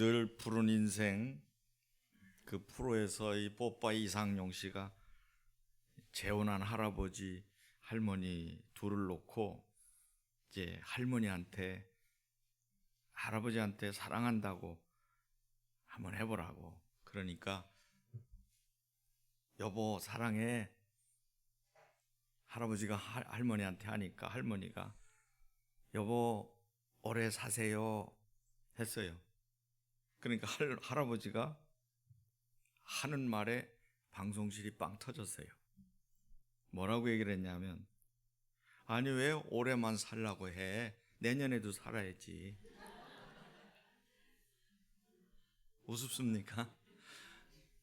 늘 푸른 인생 그 프로에서 이 뽀빠이 이상용 씨가 재혼한 할아버지 할머니 둘을 놓고 이제 할머니한테 할아버지한테 사랑한다고 한번 해보라고. 그러니까 여보 사랑해. 할아버지가 할- 할머니한테 하니까 할머니가 여보 오래 사세요. 했어요. 그러니까 할, 할아버지가 하는 말에 방송실이 빵 터졌어요. 뭐라고 얘기를 했냐면 아니 왜 올해만 살라고 해? 내년에도 살아야지. 우습습니까?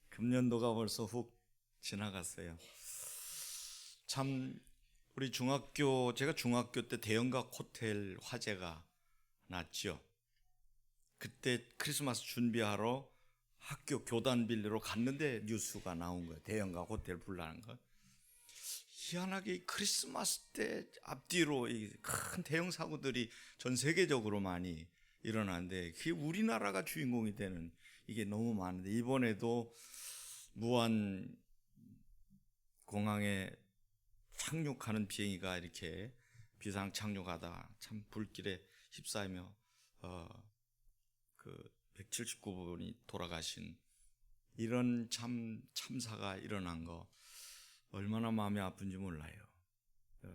금년도가 벌써 훅 지나갔어요. 참 우리 중학교 제가 중학교 때 대형각 호텔 화재가 났죠. 그때 크리스마스 준비하러 학교 교단 빌리로 갔는데 뉴스가 나온 거예요. 대형각 호텔 불나는 거. 희한하게 이 크리스마스 때 앞뒤로 이큰 대형 사고들이 전 세계적으로 많이 일어나는데 그게 우리나라가 주인공이 되는 이게 너무 많은데 이번에도 무한 공항에 착륙하는 비행기가 이렇게 비상 착륙하다 참 불길에 휩싸이며 어그 179분이 돌아가신 이런 참 참사가 일어난 거 얼마나 마음이 아픈지 몰라요. 어,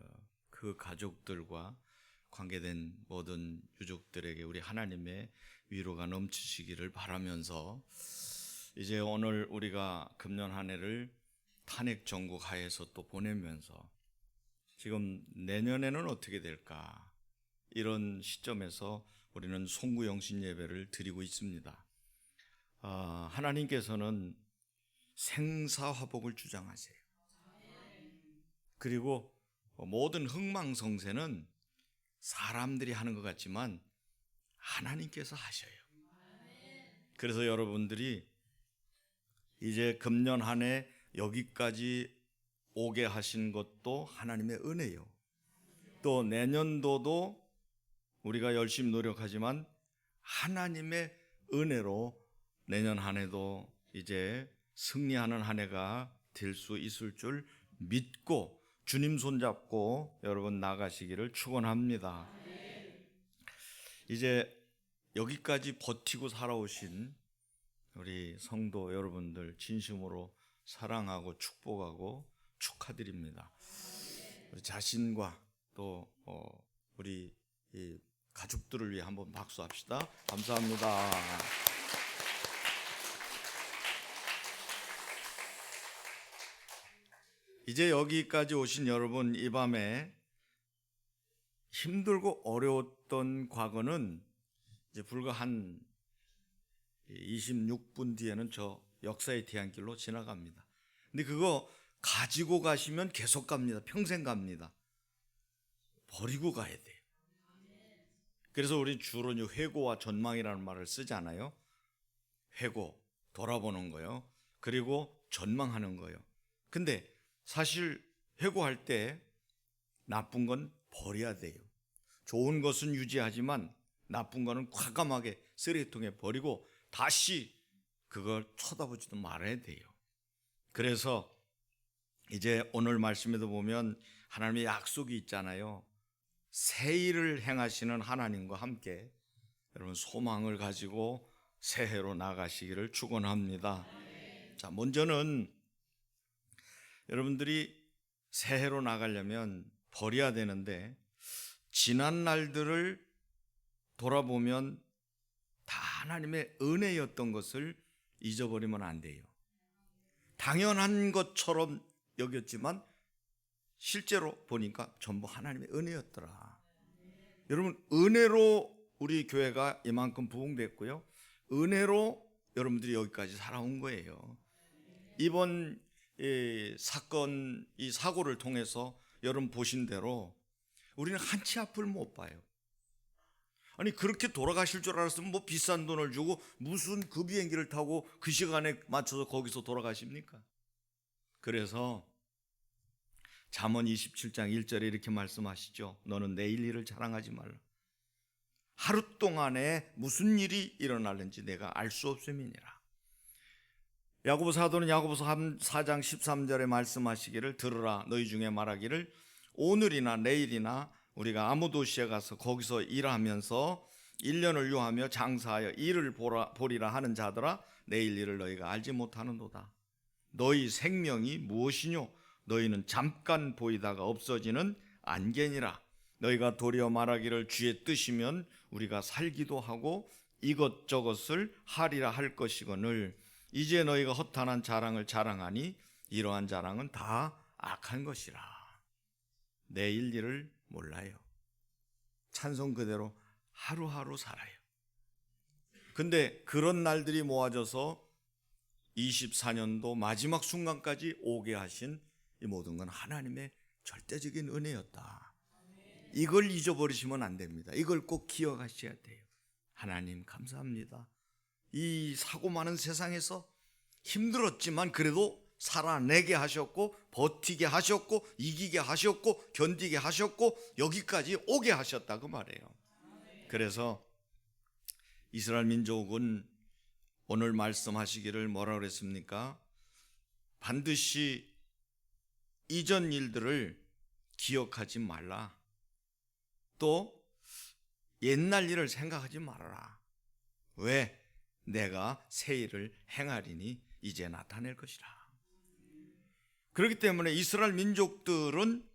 그 가족들과 관계된 모든 유족들에게 우리 하나님의 위로가 넘치시기를 바라면서 이제 오늘 우리가 금년 한 해를 탄핵 정국 하에서 또 보내면서 지금 내년에는 어떻게 될까 이런 시점에서 우리는 송구영신 예배를 드리고 있습니다. 아, 하나님께서는 생사화복을 주장하세요. 그리고 모든 흥망성쇠는 사람들이 하는 것 같지만 하나님께서 하셔요. 그래서 여러분들이 이제 금년 한 해 여기까지 오게 하신 것도 하나님의 은혜요. 또 내년도도 우리가 열심히 노력하지만 하나님의 은혜로 내년 한 해도 이제 승리하는 한 해가 될 수 있을 줄 믿고 주님 손잡고 여러분 나가시기를 축원합니다. 이제 여기까지 버티고 살아오신 우리 성도 여러분들 진심으로 사랑하고 축복하고 축하드립니다. 우리 자신과 또 어, 우리 이 가족들을 위해 한번 박수합시다. 감사합니다. 이제 여기까지 오신 여러분 이 밤에 힘들고 어려웠던 과거는 이제 불과 한 26분 뒤에는 저 역사의 뒤안길로 지나갑니다. 근데 그거 가지고 가시면 계속 갑니다. 평생 갑니다. 버리고 가야 돼요. 그래서 우리 주로 회고와 전망이라는 말을 쓰잖아요. 회고, 돌아보는 거요. 그리고 전망하는 거요. 근데 사실 회고할 때 나쁜 건 버려야 돼요. 좋은 것은 유지하지만 나쁜 거는 과감하게 쓰레기통에 버리고 다시 그걸 쳐다보지도 말아야 돼요. 그래서 이제 오늘 말씀에도 보면 하나님의 약속이 있잖아요. 새 일을 행하시는 하나님과 함께 여러분 소망을 가지고 새해로 나가시기를 축원합니다. 자, 먼저는 여러분들이 새해로 나가려면 버려야 되는데 지난 날들을 돌아보면 다 하나님의 은혜였던 것을 잊어버리면 안 돼요. 당연한 것처럼 여겼지만 실제로 보니까 전부 하나님의 은혜였더라. 여러분, 은혜로 우리 교회가 이만큼 부흥됐고요. 은혜로 여러분들이 여기까지 살아온 거예요. 이번 이 사건, 이 사고를 통해서 여러분 보신 대로 우리는 한치 앞을 못 봐요. 아니 그렇게 돌아가실 줄 알았으면 뭐 비싼 돈을 주고 무슨 그 비행기를 타고 그 시간에 맞춰서 거기서 돌아가십니까? 그래서 잠언 27장 1절에 이렇게 말씀하시죠. 너는 내일 일을 자랑하지 말라. 하루 동안에 무슨 일이 일어나는지 내가 알 수 없음이니라. 야고보 사도는 야고보서 4장 13절에 말씀하시기를 들으라 너희 중에 말하기를 오늘이나 내일이나 우리가 아무 도시에 가서 거기서 일하면서 1년을 유하며 장사하여 일을 보라, 보리라 하는 자들아 내일 일을 너희가 알지 못하는도다. 너희 생명이 무엇이뇨? 너희는 잠깐 보이다가 없어지는 안개니라. 너희가 도리어 말하기를 주의 뜻이면 우리가 살기도 하고 이것저것을 하리라 할 것이거늘 이제 너희가 허탄한 자랑을 자랑하니 이러한 자랑은 다 악한 것이라. 내일 일을 몰라요. 찬송 그대로 하루하루 살아요. 근데 그런 날들이 모아져서 24년도 마지막 순간까지 오게 하신 이 모든 건 하나님의 절대적인 은혜였다. 이걸 잊어버리시면 안 됩니다. 이걸 꼭 기억하셔야 돼요. 하나님 감사합니다. 이 사고 많은 세상에서 힘들었지만 그래도 살아내게 하셨고 버티게 하셨고 이기게 하셨고 견디게 하셨고 여기까지 오게 하셨다 그 말이에요. 그래서 이스라엘 민족은 오늘 말씀하시기를 뭐라 그랬습니까? 반드시 이전 일들을 기억하지 말라. 또 옛날 일을 생각하지 말아라. 왜? 내가 새 일을 행하리니 이제 나타낼 것이라. 그렇기 때문에 이스라엘 민족들은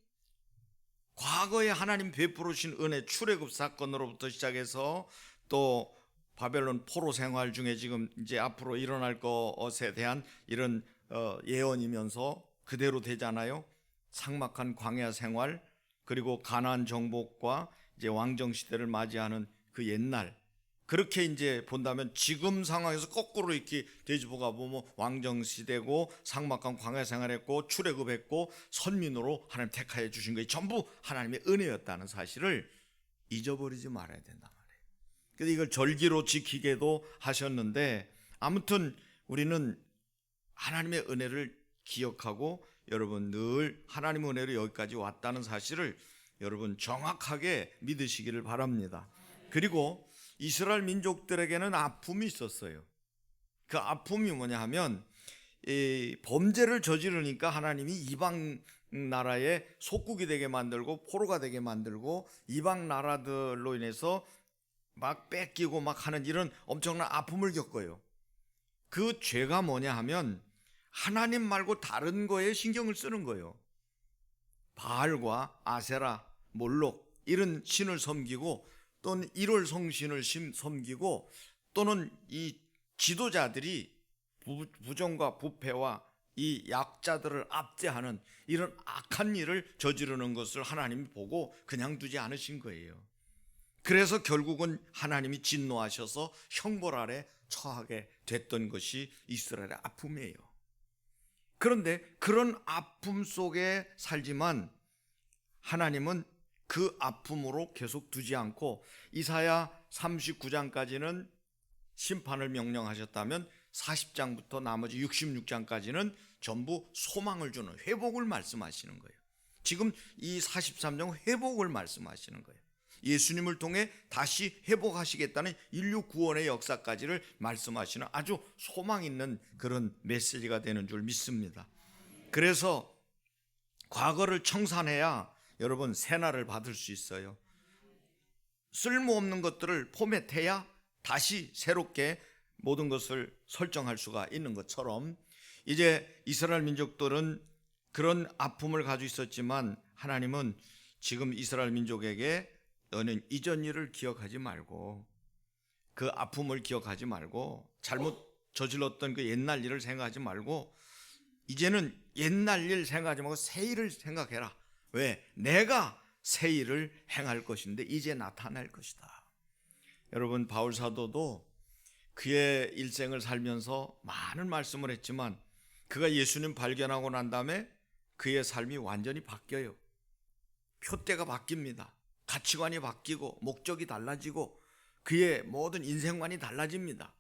과거에 하나님 베풀으신 은혜 출애굽 사건으로부터 시작해서 또 바벨론 포로 생활 중에 지금 이제 앞으로 일어날 것에 대한 이런 어, 예언이면서 그대로 되잖아요. 상막한 광야 생활 그리고 가나안 정복과 이제 왕정 시대를 맞이하는 그 옛날 그렇게 이제 본다면 지금 상황에서 거꾸로 이렇게 돼지보가 보면 왕정 시대고 상막한 광야 생활했고 출애굽했고 선민으로 하나님 택하여 주신 것이 전부 하나님의 은혜였다는 사실을 잊어버리지 말아야 된다 말이에요. 그래서 이걸 절기로 지키게도 하셨는데 아무튼 우리는 하나님의 은혜를 기억하고 여러분 늘 하나님의 은혜로 여기까지 왔다는 사실을 여러분 정확하게 믿으시기를 바랍니다. 그리고 이스라엘 민족들에게는 아픔이 있었어요. 그 아픔이 뭐냐 하면 이 범죄를 저지르니까 하나님이 이방 나라의 속국이 되게 만들고 포로가 되게 만들고 이방 나라들로 인해서 막 뺏기고 막 하는 이런 엄청난 아픔을 겪어요. 그 죄가 뭐냐 하면 하나님 말고 다른 거에 신경을 쓰는 거예요. 바알과 아세라, 몰록 이런 신을 섬기고 또는 일월 성신을 섬기고 또는 이 지도자들이 부정과 부패와 이 약자들을 압제하는 이런 악한 일을 저지르는 것을 하나님이 보고 그냥 두지 않으신 거예요. 그래서 결국은 하나님이 진노하셔서 형벌 아래 처하게 됐던 것이 이스라엘의 아픔이에요. 그런데 그런 아픔 속에 살지만 하나님은 그 아픔으로 계속 두지 않고 이사야 39장까지는 심판을 명령하셨다면 40장부터 나머지 66장까지는 전부 소망을 주는 회복을 말씀하시는 거예요. 지금 이 43장 회복을 말씀하시는 거예요. 예수님을 통해 다시 회복하시겠다는 인류 구원의 역사까지를 말씀하시는 아주 소망 있는 그런 메시지가 되는 줄 믿습니다. 그래서 과거를 청산해야 여러분 새날을 받을 수 있어요. 쓸모없는 것들을 포맷해야 다시 새롭게 모든 것을 설정할 수가 있는 것처럼 이제 이스라엘 민족들은 그런 아픔을 가지고 있었지만 하나님은 지금 이스라엘 민족에게 너는 이전 일을 기억하지 말고 그 아픔을 기억하지 말고 잘못 저질렀던 그 옛날 일을 생각하지 말고 이제는 옛날 일 생각하지 말고 새 일을 생각해라. 왜? 내가 새 일을 행할 것인데 이제 나타날 것이다. 여러분 바울 사도도 그의 일생을 살면서 많은 말씀을 했지만 그가 예수님 발견하고 난 다음에 그의 삶이 완전히 바뀌어요. 표대가 바뀝니다. 가치관이 바뀌고 목적이 달라지고 그의 모든 인생관이 달라집니다.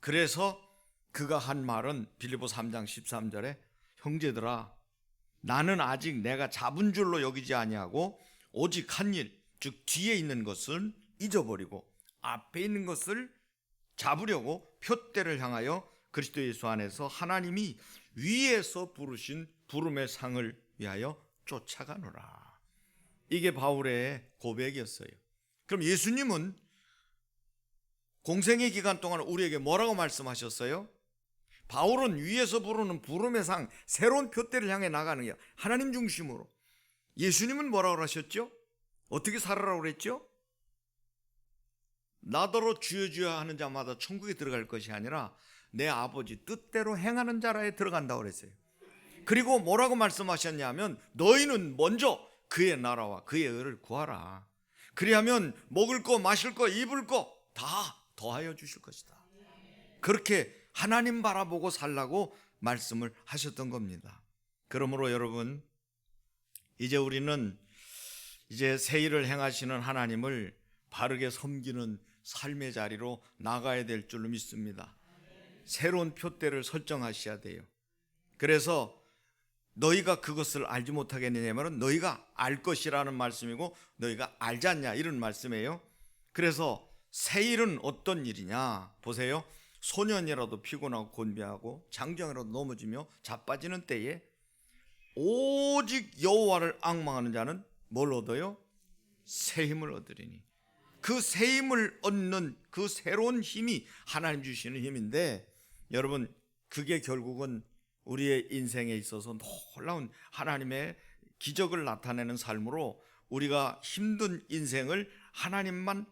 그래서 그가 한 말은 빌리보 3장 13절에 형제들아 나는 아직 내가 잡은 줄로 여기지 아니하고 오직 한 일, 즉 뒤에 있는 것은 잊어버리고 앞에 있는 것을 잡으려고 표대를 향하여 그리스도 예수 안에서 하나님이 위에서 부르신 부름의 상을 위하여 쫓아가노라. 이게 바울의 고백이었어요. 그럼 예수님은 공생의 기간 동안 우리에게 뭐라고 말씀하셨어요? 바울은 위에서 부르는 부름의 상, 새로운 표대를 향해 나가는 게 하나님 중심으로. 예수님은 뭐라고 하셨죠? 어떻게 살아라고 그랬죠? 나더러 주여 주여 하는 자마다 천국에 들어갈 것이 아니라 내 아버지 뜻대로 행하는 자라에 들어간다고 그랬어요. 그리고 뭐라고 말씀하셨냐면 너희는 먼저 그의 나라와 그의 의를 구하라. 그리하면 먹을 거, 마실 거, 입을 거 다 더하여 주실 것이다. 그렇게 하나님 바라보고 살라고 말씀을 하셨던 겁니다. 그러므로 여러분 이제 우리는 이제 새 일을 행하시는 하나님을 바르게 섬기는 삶의 자리로 나가야 될 줄로 믿습니다. 새로운 표대를 설정하셔야 돼요. 그래서 너희가 그것을 알지 못하겠느냐면 너희가 알 것이라는 말씀이고 너희가 알지 않냐 이런 말씀이에요. 그래서 새 일은 어떤 일이냐 보세요. 소년이라도 피곤하고 곤비하고 장정이라도 넘어지며 자빠지는 때에 오직 여호와를 악망하는 자는 뭘 얻어요? 새 힘을 얻으리니 그 새 힘을 얻는 그 새로운 힘이 하나님 주시는 힘인데 여러분 그게 결국은 우리의 인생에 있어서 놀라운 하나님의 기적을 나타내는 삶으로 우리가 힘든 인생을 하나님만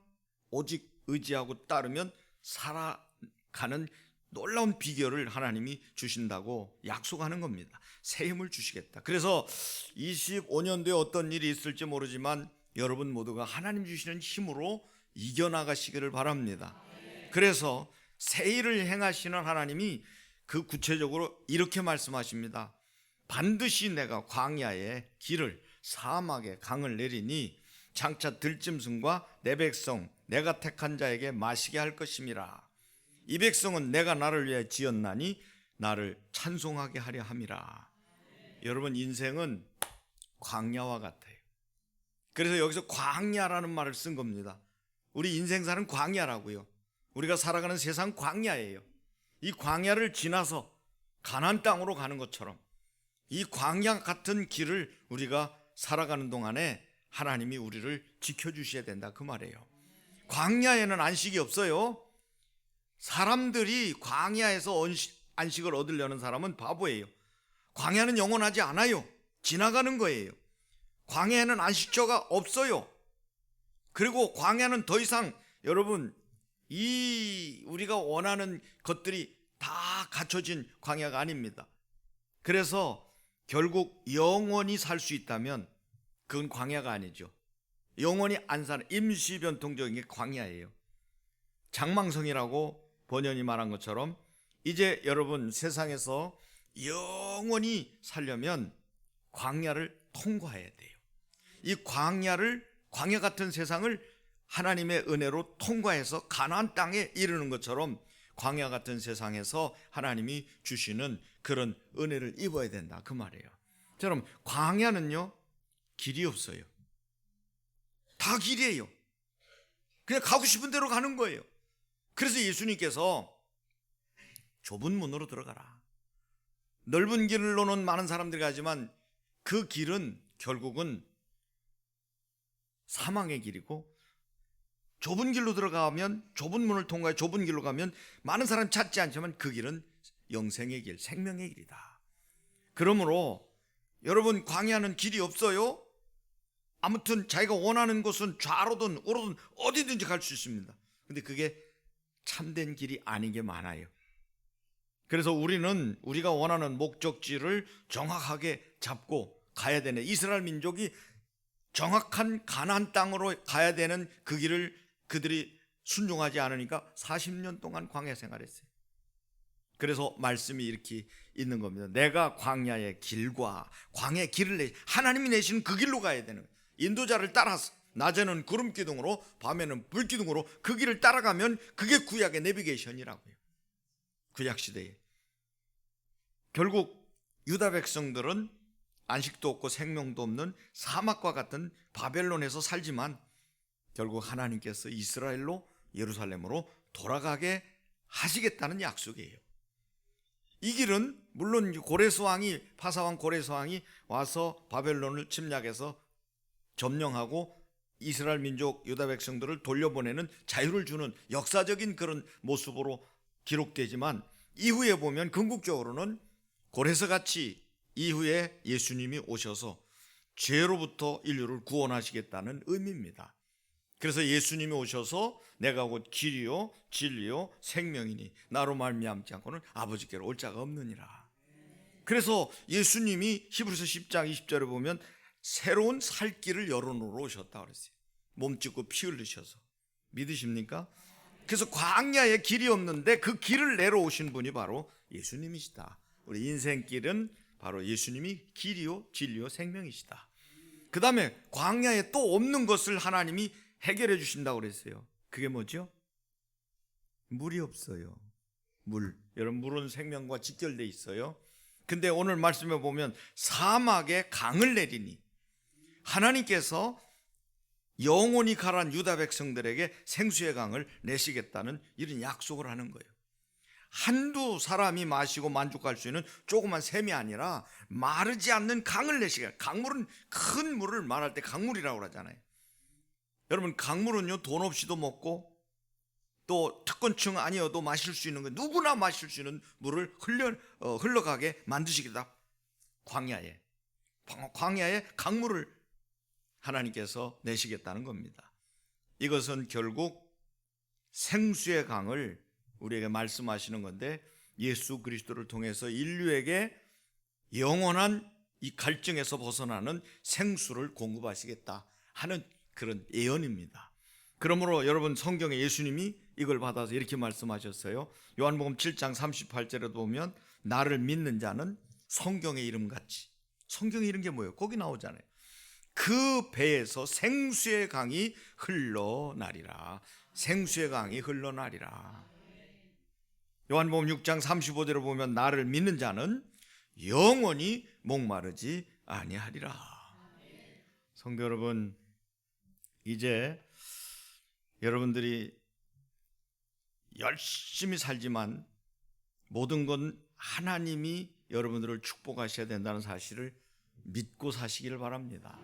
오직 의지하고 따르면 살아가는 놀라운 비결을 하나님이 주신다고 약속하는 겁니다. 새 힘을 주시겠다. 그래서 25년도에 어떤 일이 있을지 모르지만 여러분 모두가 하나님 주시는 힘으로 이겨나가시기를 바랍니다. 그래서 새 일을 행하시는 하나님이 그 구체적으로 이렇게 말씀하십니다. 반드시 내가 광야에 길을 사막에 강을 내리니 장차 들짐승과 내 백성 내가 택한 자에게 마시게 할 것임이라. 이 백성은 내가 나를 위해 지었나니 나를 찬송하게 하려 함이라. 여러분 인생은 광야와 같아요. 그래서 여기서 광야라는 말을 쓴 겁니다. 우리 인생사는 광야라고요. 우리가 살아가는 세상 광야예요. 이 광야를 지나서 가난 땅으로 가는 것처럼 이 광야 같은 길을 우리가 살아가는 동안에 하나님이 우리를 지켜주셔야 된다 그 말이에요. 광야에는 안식이 없어요. 사람들이 광야에서 안식 을 얻으려는 사람은 바보예요. 광야는 영원하지 않아요. 지나가는 거예요. 광야에는 안식처가 없어요. 그리고 광야는 더 이상 여러분 이 우리가 원하는 것들이 다 갖춰진 광야가 아닙니다. 그래서 결국 영원히 살 수 있다면 그건 광야가 아니죠. 영원히 안 사는 임시 변통적인 게 광야예요. 장망성이라고 번연이 말한 것처럼 이제 여러분 세상에서 영원히 살려면 광야를 통과해야 돼요. 이 광야를 광야 같은 세상을 하나님의 은혜로 통과해서 가나안 땅에 이르는 것처럼 광야 같은 세상에서 하나님이 주시는 그런 은혜를 입어야 된다 그 말이에요. 저럼 광야는요 길이 없어요. 다 길이에요. 그냥 가고 싶은 대로 가는 거예요. 그래서 예수님께서 좁은 문으로 들어가라. 넓은 길로는 많은 사람들이 가지만 그 길은 결국은 사망의 길이고 좁은 길로 들어가면 좁은 문을 통과해 좁은 길로 가면 많은 사람 찾지 않지만 그 길은 영생의 길, 생명의 길이다. 그러므로 여러분 광야는 길이 없어요. 아무튼 자기가 원하는 곳은 좌로든 우로든 어디든지 갈 수 있습니다. 근데 그게 참된 길이 아닌 게 많아요. 그래서 우리는 우리가 원하는 목적지를 정확하게 잡고 가야 되네. 이스라엘 민족이 정확한 가나안 땅으로 가야 되는 그 길을 그들이 순종하지 않으니까 40년 동안 광야 생활했어요. 그래서 말씀이 이렇게 있는 겁니다. 내가 광야의 길과 광야의 길을 내 하나님이 내시는 그 길로 가야 되는 거예요. 인도자를 따라서 낮에는 구름 기둥으로 밤에는 불 기둥으로 그 길을 따라가면 그게 구약의 내비게이션이라고요. 구약 시대에 결국 유다 백성들은 안식도 없고 생명도 없는 사막과 같은 바벨론에서 살지만 결국 하나님께서 이스라엘로 예루살렘으로 돌아가게 하시겠다는 약속이에요. 이 길은 물론 고레스 왕이 파사왕 고레스 왕이 와서 바벨론을 침략해서 점령하고 이스라엘 민족 유다 백성들을 돌려보내는 자유를 주는 역사적인 그런 모습으로 기록되지만 이후에 보면 궁극적으로는 고레스 같이 이후에 예수님이 오셔서 죄로부터 인류를 구원하시겠다는 의미입니다. 그래서 예수님이 오셔서 내가 곧 길이요 진리요 생명이니 나로 말미암지 않고는 아버지께로 올 자가 없느니라. 그래서 예수님이 히브리서 10장 20절에 보면 새로운 살 길을 열어놓으러 오셨다 그랬어요. 몸 찢고 피 흘리셔서 믿으십니까? 그래서 광야에 길이 없는데 그 길을 내려오신 분이 바로 예수님이시다. 우리 인생길은 바로 예수님이 길이요 진리요 생명이시다. 그 다음에 광야에 또 없는 것을 하나님이 해결해 주신다고 그랬어요. 그게 뭐죠? 물이 없어요. 물. 여러분, 물은 생명과 직결돼 있어요. 근데 오늘 말씀에 보면 사막에 강을 내리니 하나님께서 영원히 가란 유다 백성들에게 생수의 강을 내시겠다는 이런 약속을 하는 거예요. 한두 사람이 마시고 만족할 수 있는 조그만 샘이 아니라 마르지 않는 강을 내시게. 강물은 큰 물을 말할 때 강물이라고 그러잖아요. 여러분 강물은요 돈 없이도 먹고 또 특권층 아니어도 마실 수 있는 거 누구나 마실 수 있는 물을 흘려 어, 흘러가게 만드시겠다. 광야에 광야에 강물을 하나님께서 내시겠다는 겁니다. 이것은 결국 생수의 강을 우리에게 말씀하시는 건데 예수 그리스도를 통해서 인류에게 영원한 이 갈증에서 벗어나는 생수를 공급하시겠다 하는 그런 예언입니다. 그러므로 여러분 성경에 예수님이 이걸 받아서 이렇게 말씀하셨어요. 요한복음 7장 38절에 보면 나를 믿는 자는 성경의 이름 같이 성경에 이런 게 뭐예요? 거기 나오잖아요. 그 배에서 생수의 강이 흘러나리라. 생수의 강이 흘러나리라. 요한복음 6장 35절에 보면 나를 믿는 자는 영원히 목마르지 아니하리라. 성도 여러분, 이제 여러분들이 열심히 살지만 모든 건 하나님이 여러분들을 축복하셔야 된다는 사실을 믿고 사시기를 바랍니다.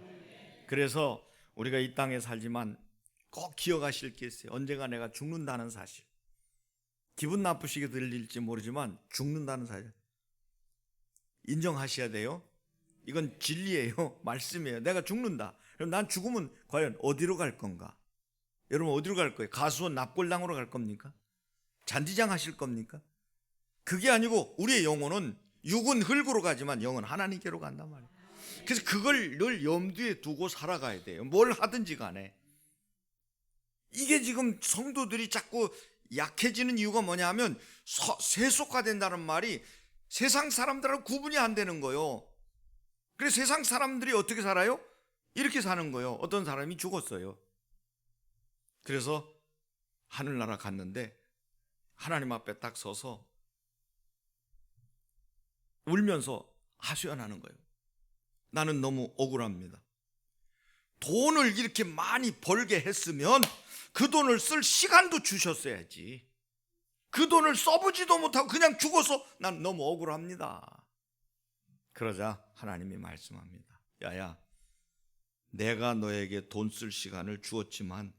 그래서 우리가 이 땅에 살지만 꼭 기억하실 게 있어요. 언젠가 내가 죽는다는 사실. 기분 나쁘시게 들릴지 모르지만 죽는다는 사실. 인정하셔야 돼요. 이건 진리예요. 말씀이에요. 내가 죽는다. 그럼 난 죽으면 과연 어디로 갈 건가? 여러분 어디로 갈 거예요? 가수원 납골당으로 갈 겁니까? 잔디장 하실 겁니까? 그게 아니고 우리의 영혼은 육은 흙으로 가지만 영은 하나님께로 간단 말이에요. 그래서 그걸 늘 염두에 두고 살아가야 돼요. 뭘 하든지 간에. 이게 지금 성도들이 자꾸 약해지는 이유가 뭐냐 하면 세속화된다는 말이 세상 사람들하고 구분이 안 되는 거예요. 그래서 세상 사람들이 어떻게 살아요? 이렇게 사는 거예요. 어떤 사람이 죽었어요. 그래서 하늘나라 갔는데 하나님 앞에 딱 서서 울면서 하소연하는 거예요. 나는 너무 억울합니다. 돈을 이렇게 많이 벌게 했으면 그 돈을 쓸 시간도 주셨어야지. 그 돈을 써보지도 못하고 그냥 죽어서 난 너무 억울합니다. 그러자 하나님이 말씀합니다. 야야, 내가 너에게 돈 쓸 시간을 주었지만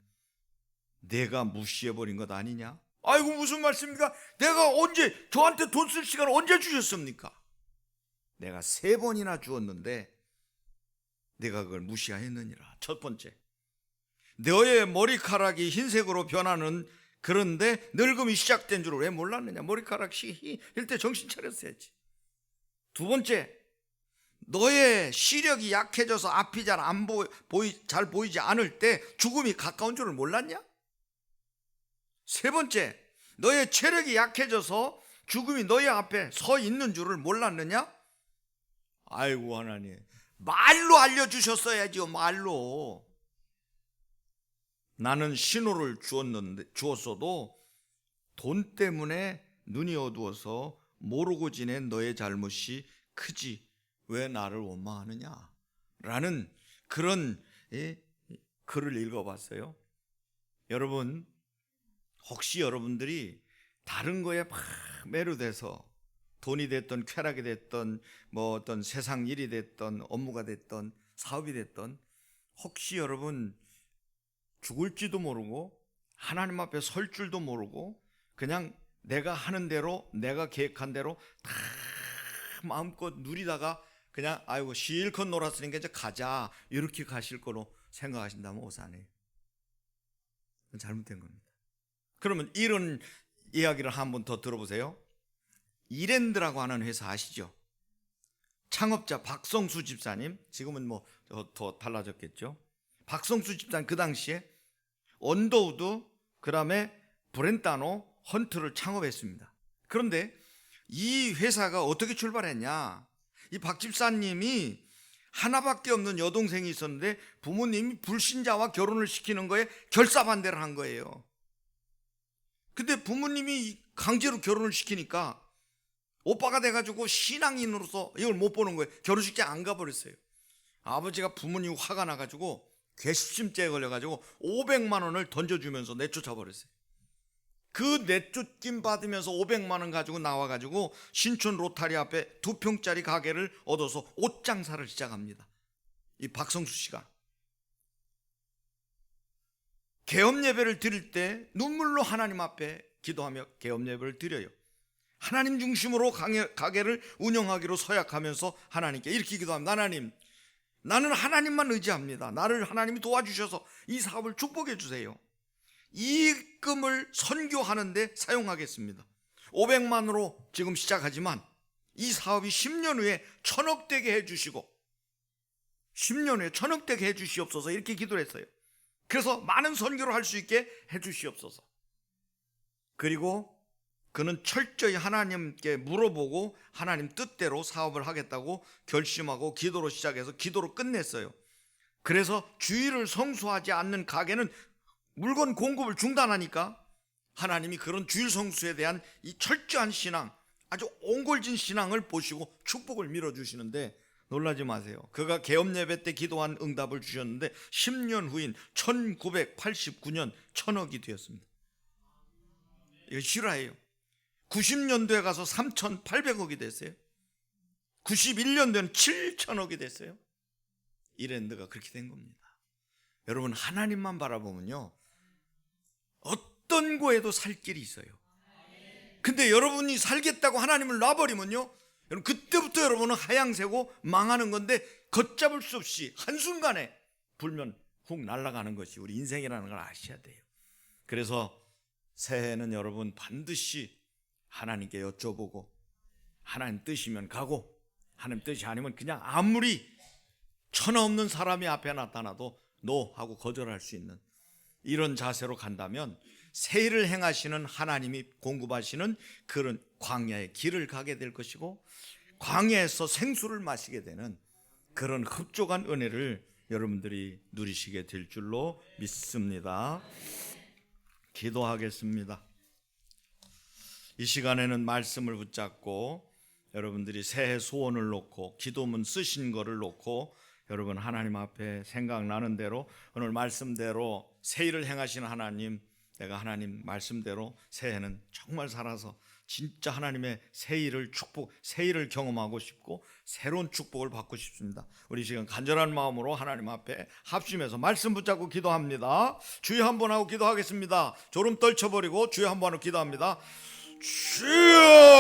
내가 무시해버린 것 아니냐? 아이고 무슨 말씀입니까? 내가 언제 저한테 돈 쓸 시간을 언제 주셨습니까? 내가 세 번이나 주었는데 내가 그걸 무시하였느니라. 첫 번째. 너의 머리카락이 흰색으로 변하는 그런데 늙음이 시작된 줄을 왜 몰랐느냐? 머리카락이 일때 정신 차렸어야지. 두 번째. 너의 시력이 약해져서 앞이 잘 안 보이 잘 보이지 않을 때 죽음이 가까운 줄을 몰랐냐? 세 번째. 너의 체력이 약해져서 죽음이 너의 앞에 서 있는 줄을 몰랐느냐? 아이고 하나님. 말로 알려 주셨어야지요, 말로. 나는 신호를 주었는데, 주었어도 돈 때문에 눈이 어두워서 모르고 지낸 너의 잘못이 크지. 왜 나를 원망하느냐? 라는 그런 예, 글을 읽어봤어요. 여러분, 혹시 여러분들이 다른 거에 막 매료돼서 돈이 됐던 쾌락이 됐던 뭐 어떤 세상 일이 됐던 업무가 됐던 사업이 됐던 혹시 여러분 죽을지도 모르고 하나님 앞에 설 줄도 모르고 그냥 내가 하는 대로 내가 계획한 대로 다 마음껏 누리다가 그냥 아이고 실컷 놀았으니까 이제 가자 이렇게 가실 거로 생각하신다면. 그건 잘못된 겁니다. 그러면 이런 이야기를 한 번 더 들어보세요. 이랜드라고 하는 회사 아시죠? 창업자 박성수 집사님 지금은 뭐 더 달라졌겠죠. 박성수 집사님 그 당시에 언더우드 그다음에 브렌타노 헌트를 창업했습니다. 그런데 이 회사가 어떻게 출발했냐? 이 박 집사님이 하나밖에 없는 여동생이 있었는데 부모님이 불신자와 결혼을 시키는 거에 결사반대를 한 거예요. 근데 부모님이 강제로 결혼을 시키니까 오빠가 돼가지고 신앙인으로서 이걸 못 보는 거예요. 결혼식장 안 가버렸어요. 아버지가 부모님 화가 나가지고 괘씸죄에 걸려가지고 500만 원을 던져주면서 내쫓아 버렸어요. 그 내쫓김 받으면서 500만 원 가지고 나와 가지고 신촌 로타리 앞에 두 평짜리 가게를 얻어서 옷 장사를 시작합니다. 이 박성수 씨가 개업 예배를 드릴 때 눈물로 하나님 앞에 기도하며 개업 예배를 드려요. 하나님 중심으로 가게를 운영하기로 서약하면서 하나님께 이렇게 기도합니다. 하나님, 나는 하나님만 의지합니다. 나를 하나님이 도와주셔서 이 사업을 축복해 주세요. 이익금을 선교하는데 사용하겠습니다. 500만으로 지금 시작하지만 이 사업이 10년 후에 천억 되게 해주시고 10년 후에 천억 되게 해주시옵소서 이렇게 기도를 했어요. 그래서 많은 선교를 할 수 있게 해주시옵소서. 그리고 그는 철저히 하나님께 물어보고 하나님 뜻대로 사업을 하겠다고 결심하고 기도로 시작해서 기도로 끝냈어요. 그래서 주의를 성수하지 않는 가게는 물건 공급을 중단하니까 하나님이 그런 주일 성수에 대한 이 철저한 신앙, 아주 옹골진 신앙을 보시고 축복을 밀어 주시는데 놀라지 마세요. 그가 개업 예배 때 기도한 응답을 주셨는데 10년 후인 1989년 천억이 되었습니다. 이거 실화예요. 90년도에 가서 3,800억이 됐어요. 91년도에는 7천억이 됐어요. 이랜드가 그렇게 된 겁니다. 여러분 하나님만 바라보면요. 어떤 거에도 살 길이 있어요. 근데 여러분이 살겠다고 하나님을 놔버리면요. 여러분 그때부터 여러분은 하양새고 망하는 건데 걷잡을 수 없이 한순간에 불면 훅 날아가는 것이 우리 인생이라는 걸 아셔야 돼요. 그래서 새해는 여러분 반드시 하나님께 여쭤보고 하나님 뜻이면 가고 하나님 뜻이 아니면 그냥 아무리 천하 없는 사람이 앞에 나타나도 노 하고 거절할 수 있는 이런 자세로 간다면 세일을 행하시는 하나님이 공급하시는 그런 광야의 길을 가게 될 것이고 광야에서 생수를 마시게 되는 그런 흡족한 은혜를 여러분들이 누리시게 될 줄로 믿습니다. 기도하겠습니다. 이 시간에는 말씀을 붙잡고 여러분들이 새해 소원을 놓고 기도문 쓰신 거를 놓고 여러분 하나님 앞에 생각나는 대로 오늘 말씀대로 새일을 행하시는 하나님 내가 하나님 말씀대로 새해는 정말 살아서 진짜 하나님의 새일을 축복 새일을 경험하고 싶고 새로운 축복을 받고 싶습니다. 우리 지금 간절한 마음으로 하나님 앞에 합심해서 말씀 붙잡고 기도합니다. 주여 한 번 하고 기도하겠습니다. 졸음 떨쳐버리고 주여 한 번 하고 기도합니다. 주여